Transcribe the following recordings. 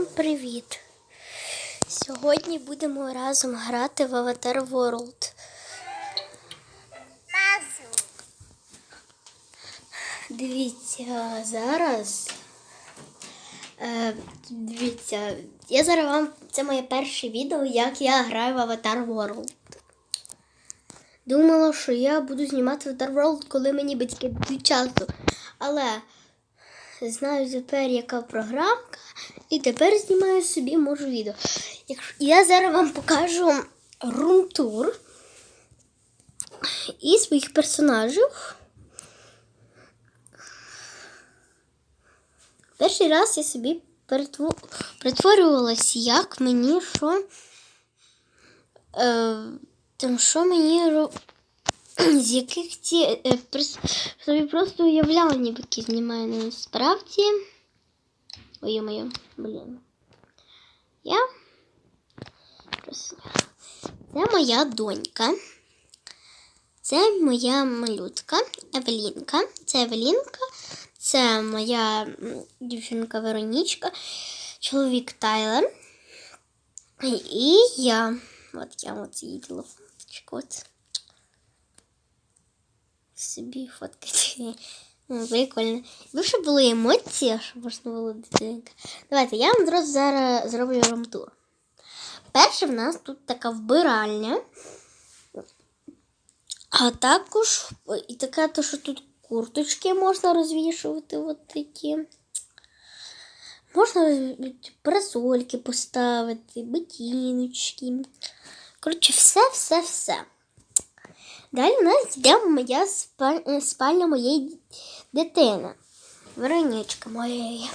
Всім привіт! Сьогодні будемо разом грати в Avatar World. Дивіться, зараз. Е, дивіться, я зараз вам. Це моє перше відео, як я граю в Avatar World. Думала, що я буду знімати Avatar World, коли мені батьки дадуть часу. Але знаю тепер, яка програмка, і тепер знімаю собі можу відео. Я зараз вам покажу рум-тур і своїх персонажів. Перший раз я собі перетво... як мені що. Е, що мені з яких ці е, собі просто уявляла, ніби які знімаю насправді. Ой, моє, блін. Я. Це моя донька. Це моя малютка Евелінка. Це Евелінка. Це моя дівчинка Веронічка, чоловік Тайлер. І я. От я от її телефончик. От. Собі фоткати. Прикольно. Ви були емоції, щоб можна було дитинка. Давайте я вам зараз зроблю ромтур. Перше в нас тут така вбиральня. А також і така, то, що тут курточки можна розвішувати от такі. Можна парасольки поставити, ботиночки. Коротше, все, все, все. Далі у нас йде моя спа- е, спальня моєї дитини. Вероничка моєї.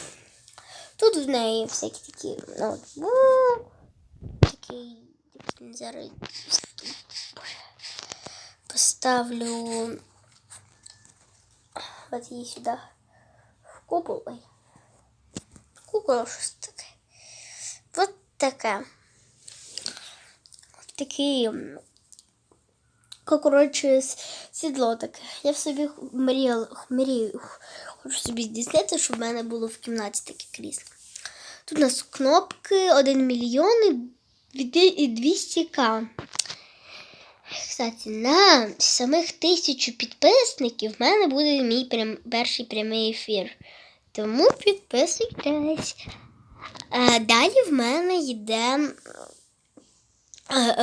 Тут в неї всякі такі ноутбук, такий зараз поставлю от її сюди в купол. Ой. Кукол щось таке. От таке. Такий, коротше, сідло таке. Я в собі мріяла, мрію, хочу собі здійснити, щоб в мене було в кімнаті таке крісло. Тут у нас кнопки 1 мільйон і 200к. Кстати, на самих тисячу підписників в мене буде мій прям, перший прямий ефір. Тому підписуйтесь. Е, далі в мене йде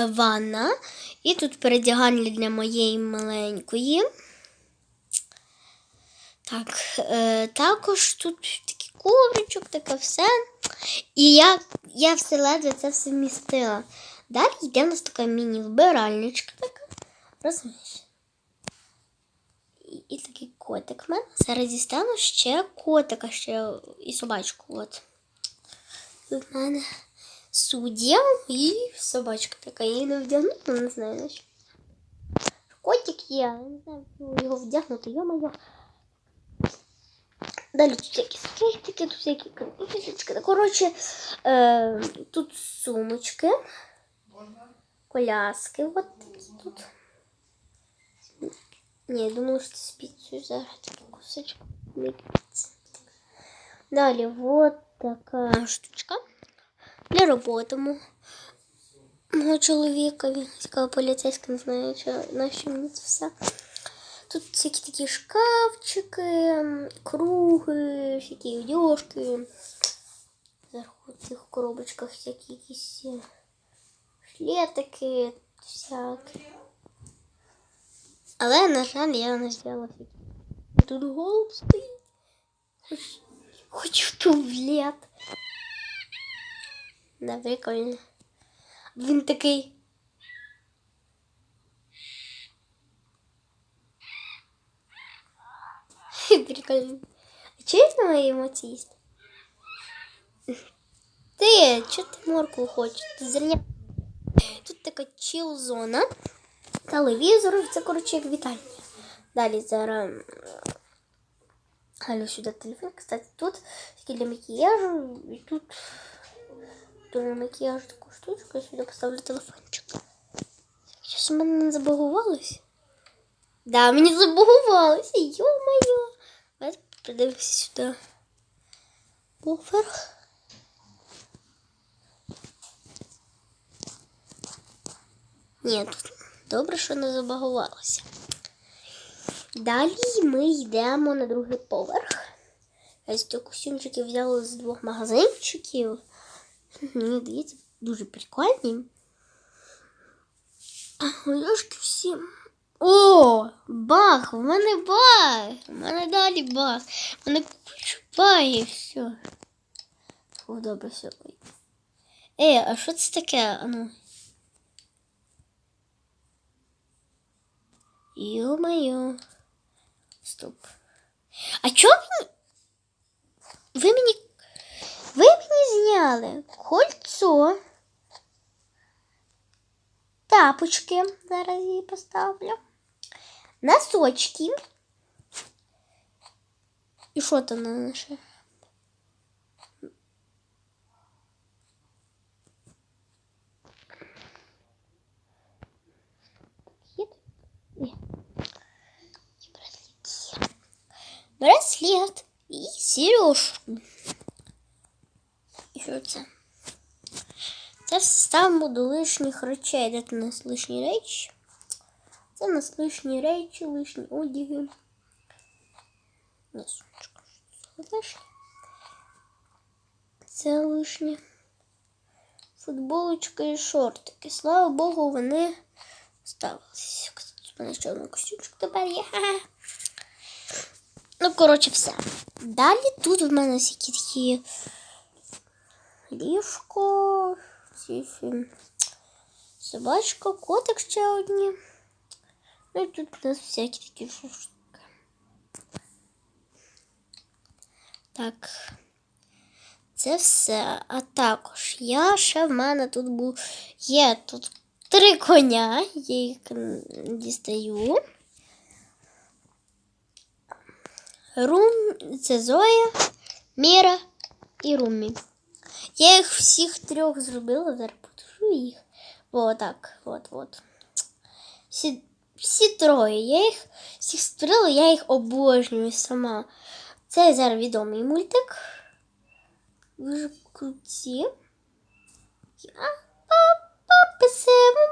ванна. І тут передягальня для моєї маленької. Так, е, також тут такий ковричок, таке все. І я, я все ледве це все вмістила. Далі йде у нас така міні-вбиральничка така. Розумієш? І, і такий котик в мене. Зараз дістану ще котика, ще і собачку. От. В мене суддя і собачка така. Я її не вдягну, але не знаю на що. Котик є, але не знаю, як його вдягнути, йо-моє. Далі тут всякі скейтики, тут всякі книжечки. Коротше, е, тут сумочки, коляски от такі тут. Ні, я думала, що це з піцею зараз таку кусочку. не піца. Далі от така штучка Для роботи мого- чоловіка. Він цікава поліцейська, не знаю, на що мені це все. Тут всякі такі шкафчики, круги, всякі одежки. Зверху в цих коробочках всякі якісь е, шлетики, всякі. Але, на жаль, я не взяла. Тут голуб стоїть. Хоч, хоч в туалет. Да, прикольно. Він такий. Прикольно. А чого на мої емоції їсти? Ти, чого ти моркву хочеш? Зерня. Тут така чил-зона. Телевізор, це, коротше, як вітальня. Далі зараз. Галю сюди телефон. Кстати, тут для макіяжу. І тут буду на макіяж таку штучку я сюди поставлю телефончик. Щось в мене не забагувалось. Да, мені забагувалося. Йо-моє. Давайте придивимося сюди. Поверх. Ні, тут добре, що не забагувалося. Далі ми йдемо на другий поверх. Я ці костюмчики взяла з двох магазинчиків. Мені здається, дуже прикольні. А ложки всі. О, баг! У мене баг! У мене далі баг. У мене куча багів, все. О, добре, все. Ей, а що це таке? А ну. Ё-моё. Стоп. А чё вы... Вы мені... Ви мені зняли кольцо. Тапочки. Зараз її поставлю. Носочки. І що там на наше? Ні. Браслет. Браслет і сережку. Це? Це все ставимо до лишніх речей. Де тут у нас лишні речі? Це у нас лишні речі, лишні одяги. Ні, сумочка. Це лишнє. Це лишнє. Футболочка і шортики. Слава Богу, вони ставилися. У мене ще один костюмчик тепер є. Ну, коротше, все. Далі тут в мене всякі такі ліжко, собачка, котик ще одні. Ну і тут у нас всякі такі штуки. Так. Це все. А також я ще в мене тут був. Є тут три коня, я їх дістаю. Рум, це Зоя, Міра і Румі. Я їх всіх трьох зробила, зараз покажу їх. Бо так, от, от. Всі, всі троє. Я їх всіх створила, я їх обожнюю сама. Це зараз відомий мультик. Дуже круті. Я папа себе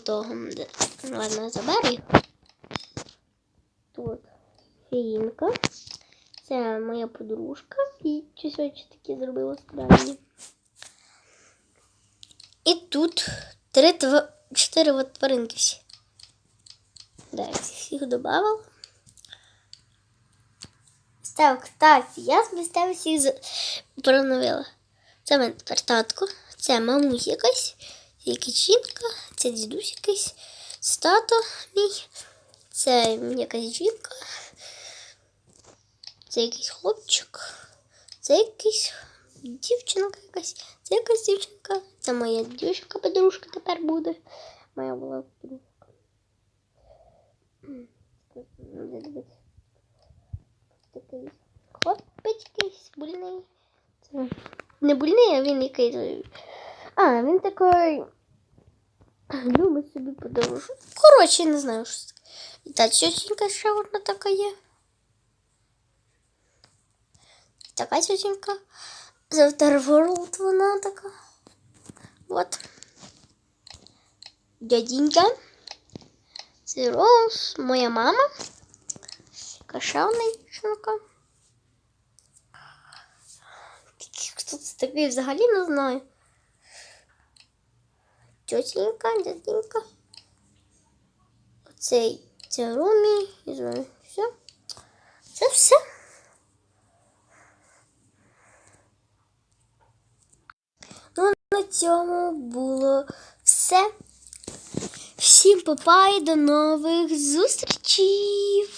того. Ладно, заберу. Тут фіїнка. Це моя подружка. І очі такі зробила странні. І тут три, тв... чотири от тваринки всі. Да, я всіх додавала. Так, так, я місцевих всіх проновила. Це мене татко, це мамусь якась, жінка, це дідусь якийсь, це тато мій, це якась жінка, це якийсь хлопчик, це якийсь дівчинка якась, це якась дівчинка, це моя дівчинка подружка тепер буде. Моя була подружка. Такий хлопець якийсь больний. Це не больний, а він якийсь. А, він такий. Любить собі подорожу. Коротше, не знаю, що це. І та тітенька ще одна така є. Така тітенька. За World вона така. Вот. Дяденька. Роуз, моя мама. Кашевна дівчинка. Хто це такий взагалі не знаю. Тетенька, дяденька. Оцей це Румі. Знаю. Все. Це все. Ну, на цьому було все. Всім папа і до нових зустрічей!